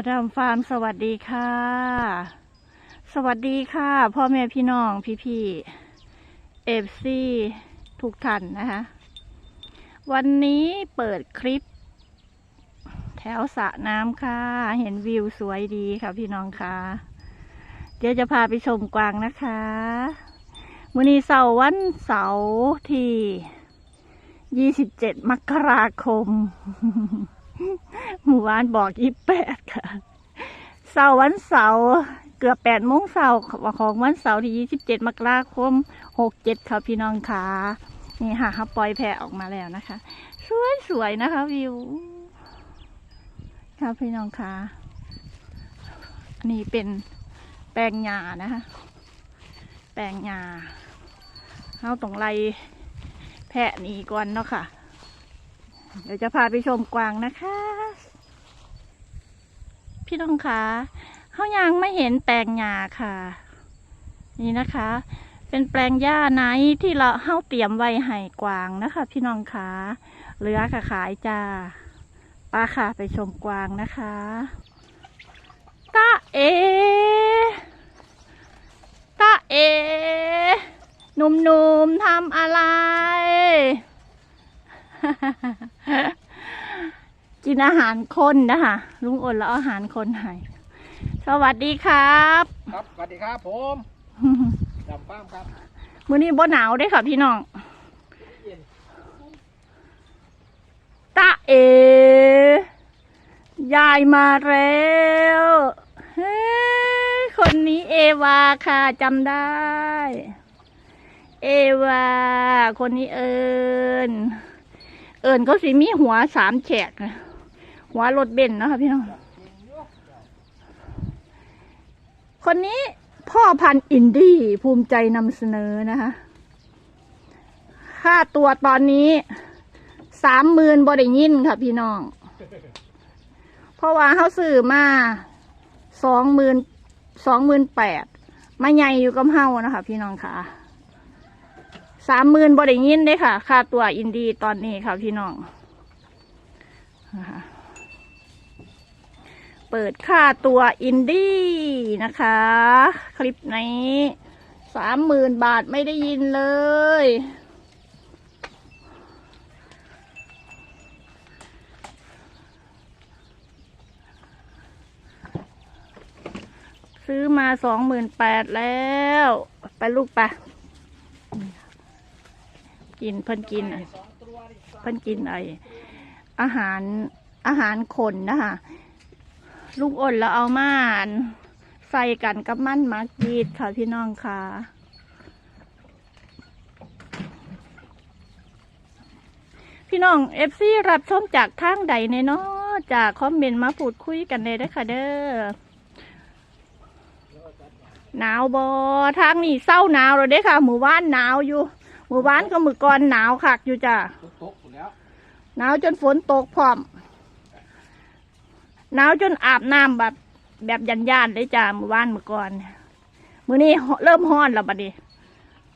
อาดามฟาร์มสวัสดีค่ะ สวัสดีค่ะ พ่อแม่พี่น้องพี่พี่เอฟซีทุกท่านนะคะ วันนี้เปิดคลิป แถวสระน้ำค่ะ เห็นวิวสวยดีค่ะพี่น้องค่ะ เดี๋ยวจะพาไปชมกวางนะคะวันนี้เสาร์วันเสาร์ที่ 27 มกราคม หมู่บ้านบอกยี่แปดค่ะ เสาร์วันเสาร์เกือบแปดโมงเสาร์ของวันเสาร์ที่ยี่สิบเจ็ดมกราคมหกเจ็ดค่ะพี่น้องค่ะ นี่ค่ะเขาปล่อยแพะออกมาแล้วนะคะ สวยสวยๆนะคะวิว ค่ะพี่น้องค่ะ อันนี้เป็นแปลงหญ้านะคะ แปลงหญ้าเขาต้องไล่แพะหนีก่อนเนาะค่ะ เดี๋ยวจะพาไปชมกวางนะคะ พี่น้องคะเขายังไม่เห็นแปลงหญ้าค่ะ นี่นะคะ เป็นแปลงหญ้าไนที่เราเฮาเตรียมไว้ให้กวางนะคะ พี่น้องคะเหลือค่ะขายจ้าป้าค่ะไปชมกวางนะคะตาเอตาเอหนุ่มๆทำอะไร กินอาหารคนนะคะลุงอ้นแล้วอาหารคนให้สวัสดีครับ ครับสวัสดีครับผมดำป้ามครับมื้อนี้บ่หนาวเด้อค่ะพี่น้องเย็นตาเอยายมาแล้วเฮ้ยคนนี้เอวาค่ะจำได้ เอวา คนนี้เอิญเอิญก็สิมีหัวสามแฉกนะหัวรถเบนนะคะพี่น้อง คนนี้พ่อพันธุ์อินดี้ภูมิใจนำเสนอนะคะค่าตัวตอนนี้สามหมื่นบอได้ยินค่ะพี่น้อง เพราะว่าเขาซื้อมาสองหมื่นสองหมื่นแปดมาใหญ่อยู่กับเฮานะคะพี่น้องค่ะ สามหมื่นบอได้ยินเด้ค่ะ ค่าตัวอินดี้ตอนนี้ค่ะพี่น้องนะคะเปิดค่าตัวอินดี้นะคะ คลิปนี้สามหมื่นบาทไม่ได้ยินเลยซื้อมาสองหมื่นแปดแล้ว ไปลูกไป กินเพิ่นกินอะสองตัวดิเพิ่นกินไออาหารอาหารคนนะคะลูกอ่นแล้วเอามาอั่นใส่กันกับมันมากีดค่ะพี่น้องค่ะพี่น้องเอฟซีรับชมจากทางใดในเนาะจากคอมเมนต์มาพูดคุยกันเลยได้อค่ะเด้อหนาวบอทางนี้เศร้าหนาวเลยเด้ค่ะ หมู่บ้านหนาวอยู่ หมู่บ้านก็มือก่อนหนาวคักอยู่จ้ะตุ๊กตุ๊กหมดแล้วหนาวจนฝนตกพร้อมหนาวจนอาบน้ำแบบแบบยันยานๆเลยจ้ะหมู่บ้านมือก่อนมือนี้เริ่มฮ้อนแล้วบัดนี้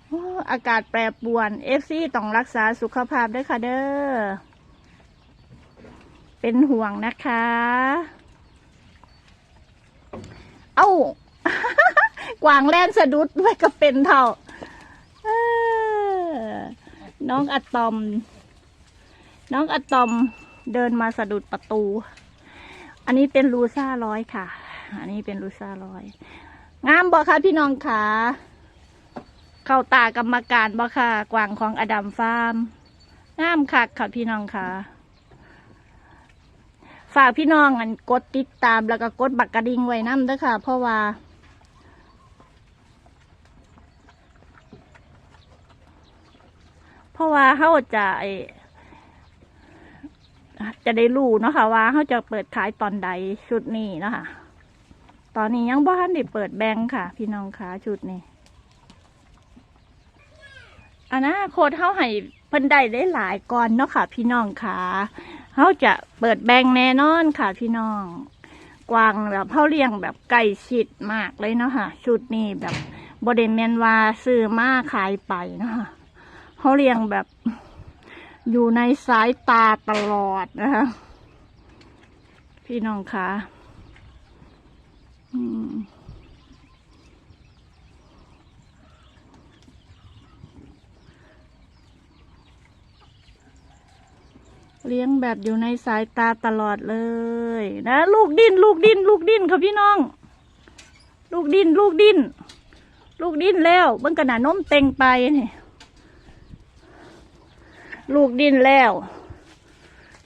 โอ้อากาศแปรปรวนเอฟซีต้องรักษาสุขภาพด้วยค่ะเด้อเป็นห่วงนะคะ เอ้ากวางแล่นสะดุดด้วยก็เป็นเท่าเอ้อ น้องอะตอม น้องอะตอมเดินมาสะดุดประตู อันนี้เป็นลูซ่าร้อยค่ะ อันนี้เป็นลูซ่าร้อย งามบ่คะพี่น้องค่ะเข้าตากรรมการบ่ค่ะ กวางของอดัมฟาร์ม งามคักค่ะพี่น้องค่ะ ฝากพี่น้องอันกดติดตามแล้วก็กดบักกระดิ่งไว้น้ำเด้วยค่ะ เพราะว่า เพ ราะว่าเขาจะจะได้รู้เนาะค่ะว่าเขาจะเปิดขายตอนใดชุดนี้เนาะคะตอนนี้ยังบ้านได้เปิดแบงค์ค่ะ พี่น้องคะชุดนี้อันนะโคตรเขาให้เพิ่นได้ได้หลายก่อนเนาะค่ะ พี่น้องค่ะเขาจะเปิดแบงค์แน่นอนค่ะ พี่น้อง กวางแบบเขาเลี้ยงแบบไก่ชิดมากเลยเนาะค่ะ ชุดนี้แบบบริเมนว่าซื้อมาขายไปเนาะค่ะ เขาเลี้ยงแบบ อยู่ในสายตาตลอดนะคะ พี่น้องคะเลี้ยงแบบอยู่ในสายตาตลอดเลย นะ ลูกดิ้น ลูกดิ้น ลูกดิ้นค่ะพี่น้อง ลูกดิ้น ลูกดิ้น ลูกดิ้นแล้วเบิ่งกระหนาดนมเต็งไปนี่ ลูกดิ้นแล้ว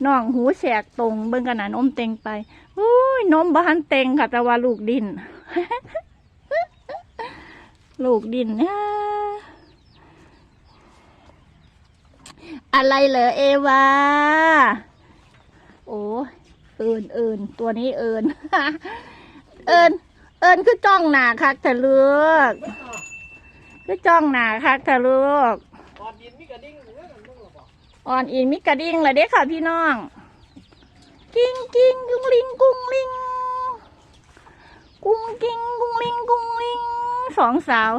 น้องหูแสกตรงเบิ่งกระนาดนมเต็งไปอุ้ยนมบ้านเต็งค่ะแต่ว่าลูกดิ้นลูกดิ้นนะอะไรเหรอเอวา โอ้เอินเอินตัวนี้เอินเอินเอินคือจ้องหนาคักเถอะลูกคือจ้องหนาคักเถอะลูกตอนยิน อ่อนอินมิกระดิ่งเลยเด้ค่ะพี่น้อง กิ้งกิ้งกุ้งลิงกุ้งลิงกุ้งกิ้งกุ้งลิงกุ้งลิงสองสาว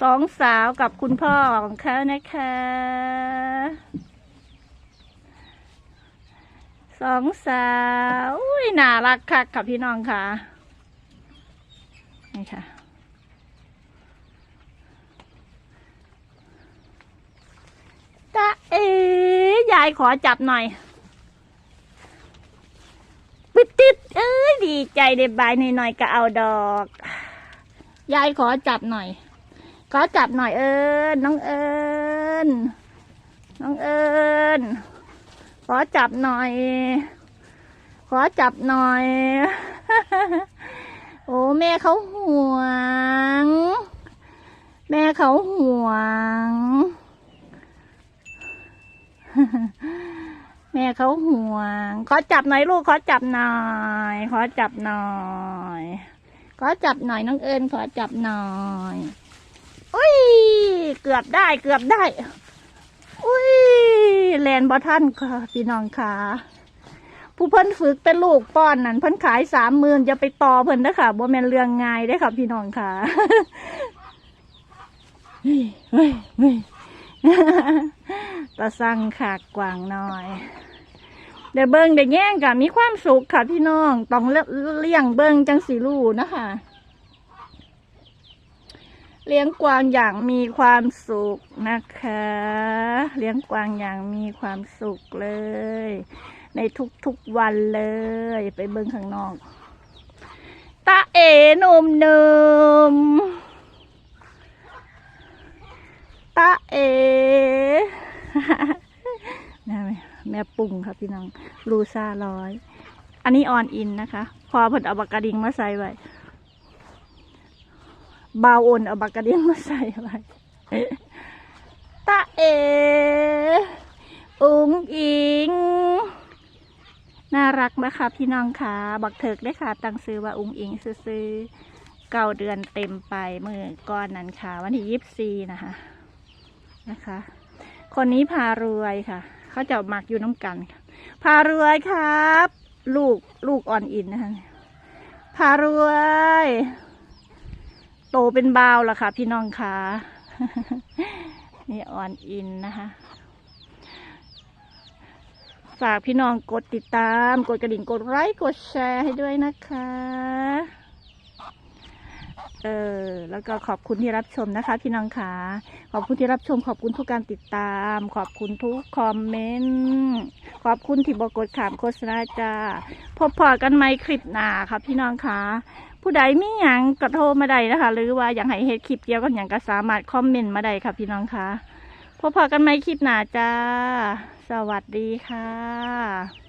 สองสาวกับคุณพ่อของเขานะคะ สองสาวอุ้ยน่ารักคักค่ะพี่น้องค่ะนี่ค่ะ ตาเอ๋ยายขอจับหน่อยปิดติดเอ้ยดีใจเด็บายหน่อยๆก็เอาดอก ยายขอจับหน่อย ขอจับหน่อยเอิญน้องเอิญน้องเอิญขอจับหน่อย ขอจับหน่อย โอ้แม่เขาห่วง แม่เขาห่วง แม่เขาห่วง ขอจับหน่อยลูก ขอจับหน่อย ขอจับหน่อย ขอจับหน่อยน้องเอิญขอจับหน่อยอุ้ย เกือบได้ เกือบได้ อุ้ยแลนบอท่านค่ะพี่น้องค่ะ ผู้เพิ่นฝึกเป็นลูกป้อนนั่นเพิ่นขายสามหมื่นจะไปต่อเพิ่นนะค่ะบ่แม่นเรื่องง่ายได้ค่ะ พี่น้องค่ะเฮ้ยเฮ้ยเฮ้ย ตาสั่งขากกวางน้อยเดี๋ยวเบิ้งเดี๋ยวแย่งกันมีความสุขค่ะพี่น้องต้องเลี้ยงเบิ้งจังสีลูนะคะเลี้ยงกวางอย่างมีความสุขนะคะ เลี้ยงกวางอย่างมีความสุขเลย ในทุกๆวันเลย ไปเบิ้งข้างนอกตาเอ๋นมนมตาเอ๋ แม่แม่ปรุงค่ะพี่น้องลูซาร้อย อันนี้ออนอินนะคะ พอผลเอาบักกระดิ่งมาใส่ไว้บาวโอนเอาบักกระดิ่งมาใส่ไว้ตาเออุงอิง น่ารักนะคะพี่น้องค่ะ บักเถิกได้ค่ะ ตังซื้อว่าอุงอิงซื้อเก้าเดือนเต็มไปเมื่อก่อนนั้นค่ะ วันที่ยี่สิบสี่นะคะนะคะ คนนี้พารวยค่ะ เขาจะหมักอยู่น้ำกันค่ะพารวยครับ ลูกลูกอ่อนอินนะคะพารวย โตเป็นบาวแล้วค่ะ พี่น้องค่ะนี่อ่อนอินนะคะ ฝากพี่น้องกดติดตาม กดกระดิ่งกดไลค์กดแชร์ให้ด้วยนะคะ เออแล้วก็ขอบคุณที่รับชมนะคะ พี่น้องค่ะขอบคุณที่รับชม ขอบคุณทุกการติดตาม ขอบคุณทุกคอมเมนต์ขอบคุณที่บอกกดขามโฆษณาจ้าพบพอกันไหมคลิปหน้าค่ะพี่น้องค่ะผู้ใดมีหยังก็โทรมาได้นะคะ หรือว่าอยากให้เฮ็ดคลิปเดียวกันอย่างก็สามารถคอมเมนต์มาได้ค่ะ พี่น้องค่ะพบพอกันไหมคลิปหน้าจ้า สวัสดีค่ะ